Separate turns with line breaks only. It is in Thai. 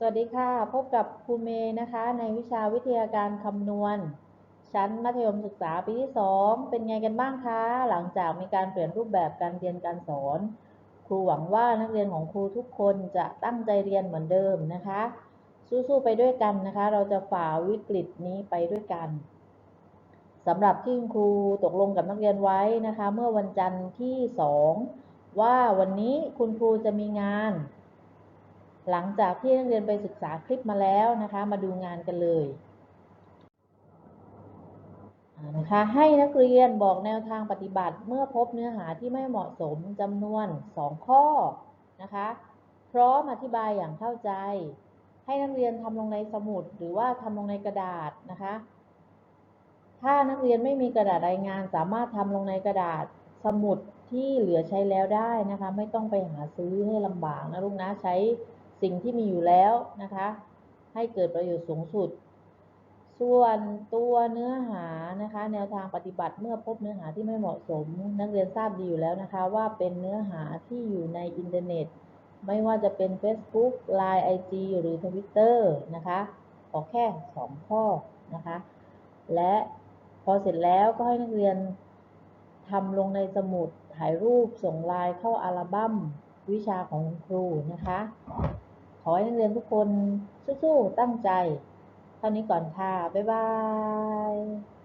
สวัสดีค่ะ พบกับครูเมย์นะคะ ในวิชาวิทยาการคำนวณ ชั้นมัธยมศึกษาปีที่ 2 เป็นไงกันบ้างคะ หลังจากมีการเปลี่ยนรูปแบบการเรียนการสอน ครูหวังว่านักเรียนของครูทุกคนจะตั้งใจเรียนเหมือนเดิมนะคะ สู้ๆไปด้วยกันนะคะ เราจะฝ่าวิกฤตนี้ไปด้วยกันสำหรับที่ครูตกลงกับนักเรียนไว้นะคะ เมื่อวันจันทร์ที่ 2 ว่าวันนี้คุณครูจะมีงาน หลังจากที่นักเรียนไปศึกษาคลิปมาแล้วนะคะ มาดูงานกันเลยนะคะให้นักเรียนบอกแนวทางปฏิบัติเมื่อพบเนื้อหาที่ไม่เหมาะสมจำนวน 2 ข้อนะคะพร้อมอธิบายอย่างเข้าใจ ให้นักเรียนทำลงในสมุดหรือว่าทำลงในกระดาษนะคะ ถ้านักเรียนไม่มีกระดาษรายงานสามารถทำลงในกระดาษสมุดที่เหลือใช้แล้วได้นะคะ ไม่ต้องไปหาซื้อให้ลำบากนะลูกนะใช้ สิ่งที่มีอยู่แล้วนะคะ ให้เกิดประโยชน์สูงสุด ส่วนตัวเนื้อหานะคะ แนวทางปฏิบัติเมื่อพบเนื้อหาที่ไม่เหมาะสม นักเรียนทราบดีอยู่แล้วนะคะ ว่าเป็นเนื้อหาที่อยู่ในอินเทอร์เน็ต ไม่ว่าจะเป็น Facebook Line IG หรือ Twitter นะคะขอแค่ 2 ข้อนะคะ และพอเสร็จแล้วก็ให้นักเรียนทำลงในสมุดถ่ายรูปส่งไลน์เข้าอัลบั้มวิชาของครูนะคะ อให้นักเรียนทุกคนสู้ๆ ตั้งใจ เท่านี้ก่อนค่ะ บ๊ายบาย